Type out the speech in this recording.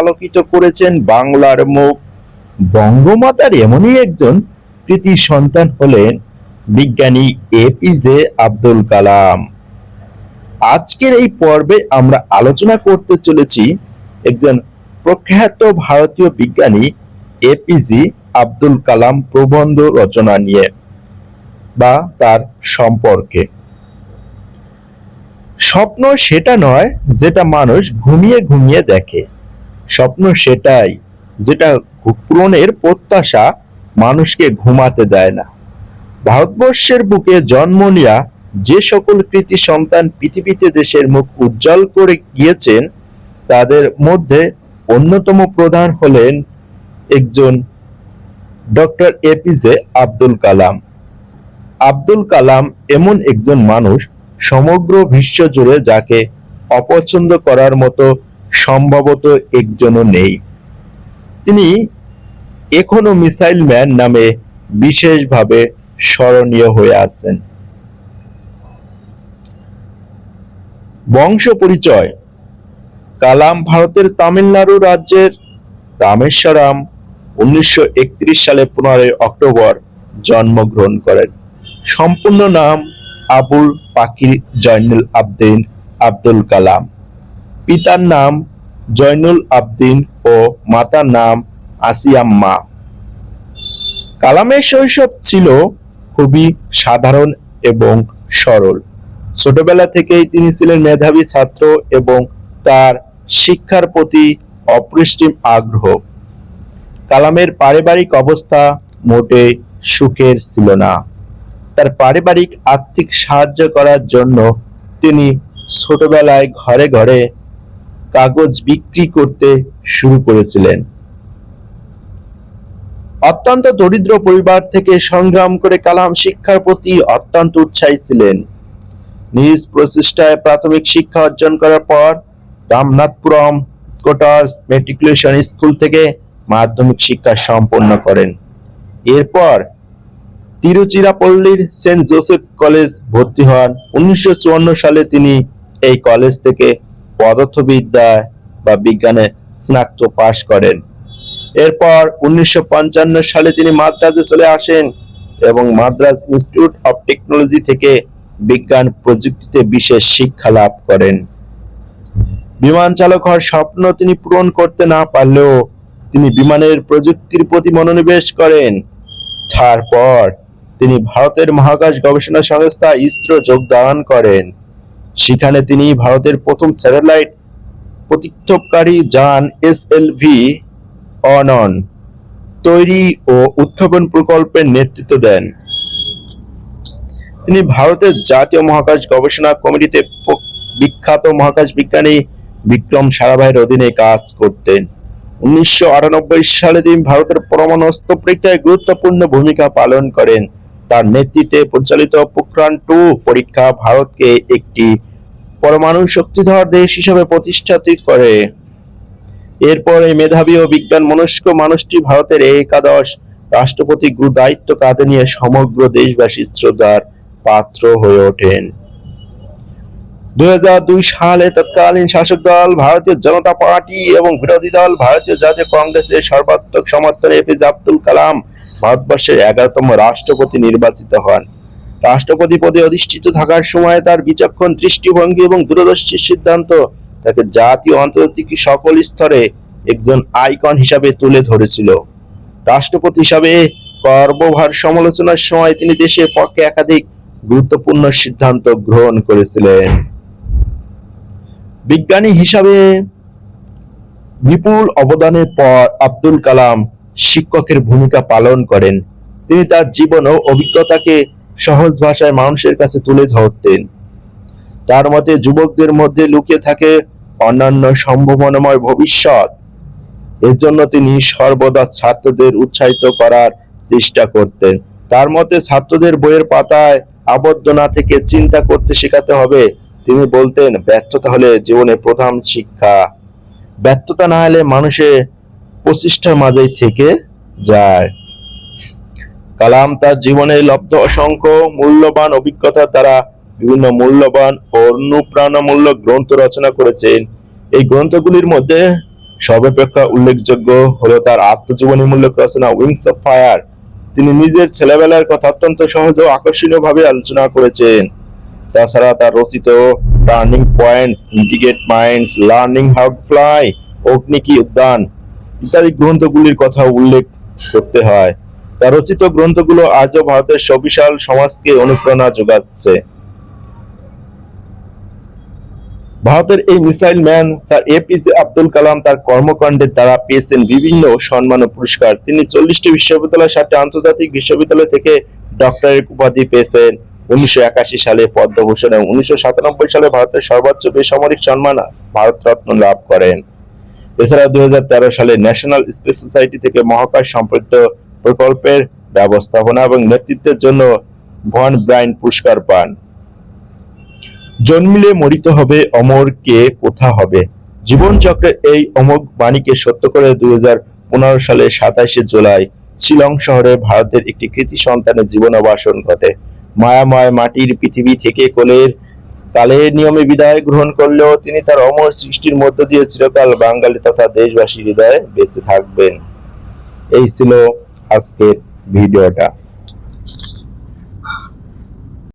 আলোকিত করেছেন বাংলার মুখ। বঙ্গমাতার এমনই একজন কৃতি সন্তান হলেন বিজ্ঞানী এপিজে আব্দুল কালাম। আজকের এই পর্বে আমরা আলোচনা করতে চলেছি একজন প্রখ্যাত ভারতীয় বিজ্ঞানী এপিজি আব্দুল কালাম প্রবন্ধ রচনা নিয়ে বা তার সম্পর্কে। স্বপ্ন সেটা নয় যেটা মানুষ ঘুমিয়ে ঘুমিয়ে দেখে। স্বপ্ন সেটাই, যেটা পূরণের প্রত্যাশা মানুষকে ঘুমাতে দেয় না। ভারতবর্ষের বুকে জন্ম নেওয়া যে সকল কৃতি সন্তান পৃথিবীতে দেশের মুখ উজ্জ্বল করে গিয়েছেন, তাদের মধ্যে অন্যতম প্রধান হলেন একজন doctor A P J Abdul Kalam. Abdul Kalam এমন একজন মানুষ সমগ্র বিশ্ব জুড়ে যাকে অপছন্দ করার মতো সম্ভবত একজনও নেই। তিনি এখনও মিসাইল ম্যান নামে বিশেষভাবে স্মরণীয় হয়ে আছেন। বংশ পরিচয় কালাম ভারতের তামিলনাড়ু রাজ্যের রামেশ্বরম, উনিশশো সালে পনেরোই অক্টোবর জন্মগ্রহণ করেন। সম্পূর্ণ নাম আবুল পাকির জয়নুল আবদিন আব্দুল কালাম। পিতার নাম জয়নুল আবদিন ও মাতার নাম আসিয়াম্মা কালামের শৈশব ছিল খুবই সাধারণ এবং সরল। ছোটবেলা থেকেই তিনি ছিলেন মেধাবী ছাত্র এবং তার শিক্ষার প্রতি অপৃষ্টিম আগ্রহ। কালামের পারিবারিক অবস্থা মোটে সুখের ছিল না। তার পারিবারিক আর্থিক সাহায্য করার জন্য তিনি ছোটবেলায় ঘরে ঘরে কাগজ বিক্রি করতে শুরু করেছিলেন। অত্যন্ত দরিদ্র পরিবার থেকে সংগ্রাম করে কালাম শিক্ষার প্রতি অত্যন্ত উৎসাহী ছিলেন। নিজ প্রচেষ্টায় প্রাথমিক শিক্ষা অর্জন করার পর রামনাথপুরম স্কটার্স মেট্রিকুলেশন স্কুল থেকে মাধ্যমিক শিক্ষা সম্পন্ন করেন। এরপর তিরুচিরাপল্লীর সেন্ট জোসেফ কলেজ ভর্তি হন। উনিশশো চুয়ান্ন সালে তিনি এই কলেজ থেকে পদার্থবিদ্যা বা বিজ্ঞানে স্নাতক পাশ করেন। এরপর উনিশশো সালে তিনি মাদ্রাজে চলে আসেন এবং মাদ্রাজ ইনস্টিটিউট অফ টেকনোলজি থেকে বিজ্ঞান প্রযুক্তিতে বিশেষ শিক্ষা লাভ করেন। বিমান চালক হওয়ার স্বপ্ন তিনি পূরণ করতে না পারলেও তিনি বিমানের প্রযুক্তির প্রতি মনোনিবেশ করেন। তারপর তিনি ভারতের মহাকাশ গবেষণা সংস্থা ইসরো যোগদান করেন। সেখানে তিনি ভারতের প্রথম স্যাটেলাইট প্রতিক্ষেপকারী যান এস এল ভি অনন তৈরি ও উৎক্ষেপণ প্রকল্পের নেতৃত্ব দেন। তিনি ভারতের জাতীয় মহাকাশ গবেষণা কমিটিতে বিখ্যাত মহাকাশ বিজ্ঞানী বিক্রম সারাভাইয়ের অধীনে কাজ করতেন। উনিশশো আটানব্বই সালে তিনি ভারতের পরমাণু অস্ত্র পরীক্ষায় গুরুত্বপূর্ণ ভূমিকা পালন করেন। তার নেতৃত্বে পরিচালিত পোখরান টু পরীক্ষা ভারতকে একটি পরমাণু শক্তিধর দেশ হিসেবে প্রতিষ্ঠিত করে। এরপর এই মেধাবী ও বিজ্ঞান মনস্ক মানুষটি ভারতের একাদশ রাষ্ট্রপতি গুরু দায়িত্ব কাঁধে নিয়ে সমগ্র দেশবাসীর শ্রদ্ধার পাত্র হয়ে ওঠেন। দুই হাজার দুই সালে তৎকালীন শাসক দল, ভারতীয় জনতা পার্টি এবং বিরোধী দল, ভারতীয় জাতীয় কংগ্রেসের সর্বাত্মক সমর্থনে এপিজে আব্দুল কালাম ভারতবর্ষের এগারোতম রাষ্ট্রপতি নির্বাচিত হন। রাষ্ট্রপতি পদে অধিষ্ঠিত থাকার সময় তার বিচক্ষণ দৃষ্টিভঙ্গি এবং দূরদর্শী সিদ্ধান্ত তাকে জাতীয় আন্তর্জাতিক সকল স্তরে একজন আইকন হিসাবে তুলে ধরেছিল। রাষ্ট্রপতি হিসাবে কর্মভার সমালোচনার সময় তিনি দেশের পক্ষে একাধিক গুরুত্বপূর্ণ সিদ্ধান্ত গ্রহণ করেছিলেন। বিজ্ঞানী হিসাবে বিপুল অবদানের পর আব্দুল কালাম শিক্ষকের ভূমিকা পালন করেন। তিনি তার জীবন ও অভিজ্ঞতাকে সহজ ভাষায় মানুষের কাছে তুলে ধরতেন। তার মতে যুবকদের মধ্যে লুকিয়ে থাকে অন্যান্য সম্ভাবনাময় ভবিষ্যৎ। এর জন্য তিনি সর্বদা ছাত্রদের উৎসাহিত করার চেষ্টা করতেন। তার মতে ছাত্রদের বইয়ের পাতায় আবদ্ধ না থেকে চিন্তা করতে শেখাতে হবে। তিনি বলতেন, ব্যর্থতা হলে জীবনের প্রধান শিক্ষা। ব্যর্থতা না হলে মানুষের প্রচেষ্টার মাঝেই থেকে যায়। কালাম তার জীবনে লব্ধ, অসংখ্য মূল্যবান অভিজ্ঞতা দ্বারা বিভিন্ন মূল্যবান ও অনুপ্রেরণামূলক গ্রন্থ রচনা করেছেন। এই গ্রন্থগুলির মধ্যে সর্বাপেক্ষা উল্লেখযোগ্য হলো তার আত্মজীবনী আত্মজীবনীমূলক রচনা উইংস অফ ফায়ার তিনি নিজের ছেলেবেলার কথা অত্যন্ত সহজ ও আকর্ষণীয় ভাবে আলোচনা করেছেন। তাছাড়া তার রচিত Turning Points Integrate Minds Learning How to Fly Agni ki Udaan ইত্যাদি গ্রন্থগুলির কথা উল্লেখ করতে হয়। তার রচিত গ্রন্থগুলো আজও ভারতের সবিশাল সমাজকে অনুপ্রেরণা যোগাচ্ছে। ভারতের এই missile man sir A P J Abdul Kalam তার কর্মকাণ্ডের দ্বারা পেয়েছেন বিভিন্ন সম্মান ও পুরস্কার। তিনি চল্লিশটি বিশ্ববিদ্যালয় সাতটি আন্তর্জাতিক বিশ্ববিদ্যালয় থেকে ডক্টরেট উপাধি পেয়েছেন। উনিশশো একাশি সালে পদ্মভূষণ এবং উনিশশো সাতানব্বই সালে ভারতের সর্বোচ্চ বেসামরিক সম্মান ভারত রত্ন লাভ করেন। এছাড়া দুই হাজার তেরো সালে ন্যাশনাল স্পেস সোসাইটি থেকে মহাকাশ সম্পৃক্ত প্রকল্পের ব্যবস্থাপনা এবং নেতৃত্বের জন্য ভন ব্রাইন পুরস্কার পান। জন্মিলে মরিতে হবে অমর কে কোথা হবে? জীবন চক্রের এই অমোঘ বাণীকে সত্য করে দুই সালে সাতাইশে জুলাই শিলং শহরে ভারতের একটি কৃতি সন্তানের জীবনাবাসন ঘটে। মায়াময় মাটির পৃথিবী থেকে কোলের কালের নিয়মে বিদায় গ্রহণ করলেও তিনি তার অমর সৃষ্টির মধ্য দিয়ে চিরকাল বাঙালি তথা দেশবাসী হৃদয়ে বেঁচে থাকবেন। এই ছিল আজকের ভিডিওটা।